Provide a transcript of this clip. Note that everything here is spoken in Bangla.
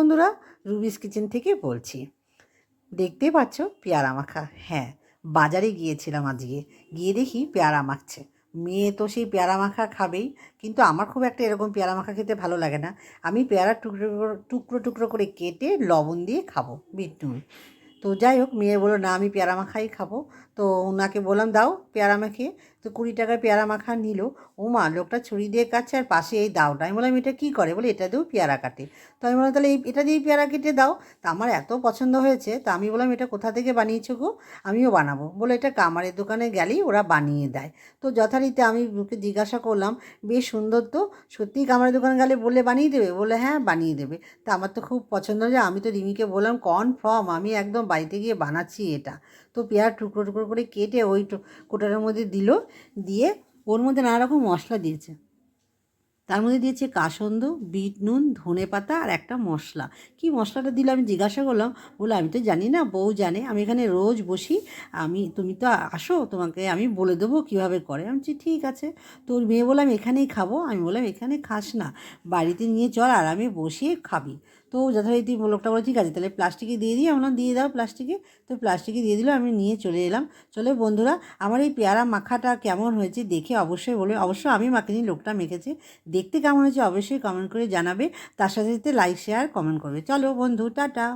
বন্ধুরা? রুবিস কিচেন থেকে বলছি। দেখতেই পাচ্ছ পেয়ারা মাখা। হ্যাঁ বাজারে গিয়েছিলাম আজকে। গিয়ে দেখি পেয়ারা মাখছে। মেয়ে তো সেই পেয়ারা মাখা খাবেই, কিন্তু আমার খুব একটা এরকম পেয়ারা মাখা খেতে ভালো লাগে না। আমি পেয়ারা টুকরো টুকরো টুকরো করে কেটে লবণ দিয়ে খাব, বিট তো যাই হোক, মেয়ে বলল, না, আমি পেয়ারা মাখাই খাব। তো ওনাকে বললাম, দাও পেয়ারা মাখে তো কুড়ি টাকার পেয়ারা মাখা নিল। ও মা, লোকটা ছুরি দিয়ে কাটছে আর পাশে এই দাওটা। আমি বললাম, এটা কী করে? বলে, এটা দিয়েও পেয়ারা কাটে। তো আমি বললাম, তাহলে এই, এটা দিয়েই পেয়ারা কেটে দাও। তা আমার এত পছন্দ হয়েছে, তা আমি বললাম, এটা কোথা থেকে বানিয়েছো গো? আমিও বানাবো। বলে, এটা কামারের দোকানে গেলেই ওরা বানিয়ে দেয়। তো যথারীতি আমি ওকে জিজ্ঞাসা করলাম, বেশ সুন্দর তো? সত্যিই কামারের দোকানে গেলে বলে বানিয়ে দেবে? বলে হ্যাঁ বানিয়ে দেবে। তা আমার তো খুব পছন্দ যে আমি তো রিমিকে বললাম, কনফার্ম, আমি একদম বাড়িতে গিয়ে বানাচ্ছি এটা। তো পেয়ারা টুকরো টুকরো করে কেটে ওই কোটারের মধ্যে দিল। দিয়ে ওর মধ্যে নানা রকম মশলা দিয়েছে। তার মধ্যে দিয়েছে কাসন্দ, বিট নুন, ধনে পাতা আর একটা মশলা। কি মশলাটা দিল? আমি জিজ্ঞাসা করলাম বলে আমি তো জানি না, বউ জানে। আমি এখানে রোজ বসি। আমি, তুমি তো আসো, তোমাকে আমি বলে দেবো কীভাবে করে। আমি বলছি, ঠিক আছে। তোর মেয়ে বললাম এখানেই খাব। আমি বললাম, এখানে খাস না। বাড়িতে নিয়ে চল, আরামে বসিয়ে খাবি। তো যথারীতি লোকটা বলে ঠিক আছে, তাহলে প্লাস্টিকে দিয়ে দিই। আমরা দিয়ে দাও প্লাস্টিকে। তো প্লাস্টিকে দিয়ে দিল, আমি নিয়ে চলে এলাম। চলে, বন্ধুরা, আমার এই পেয়ারা মাখাটা কেমন হয়েছে দেখে অবশ্যই বলে অবশ্য আমি মাখিনি, লোকটা মেখেছে। দেখতে কেমন হয়েছে অবশ্যই কমেন্ট করে জানাবে। তার সাথে সাথে লাইক শেয়ার কমেন্ট করবে। চলো বন্ধু, টাটা।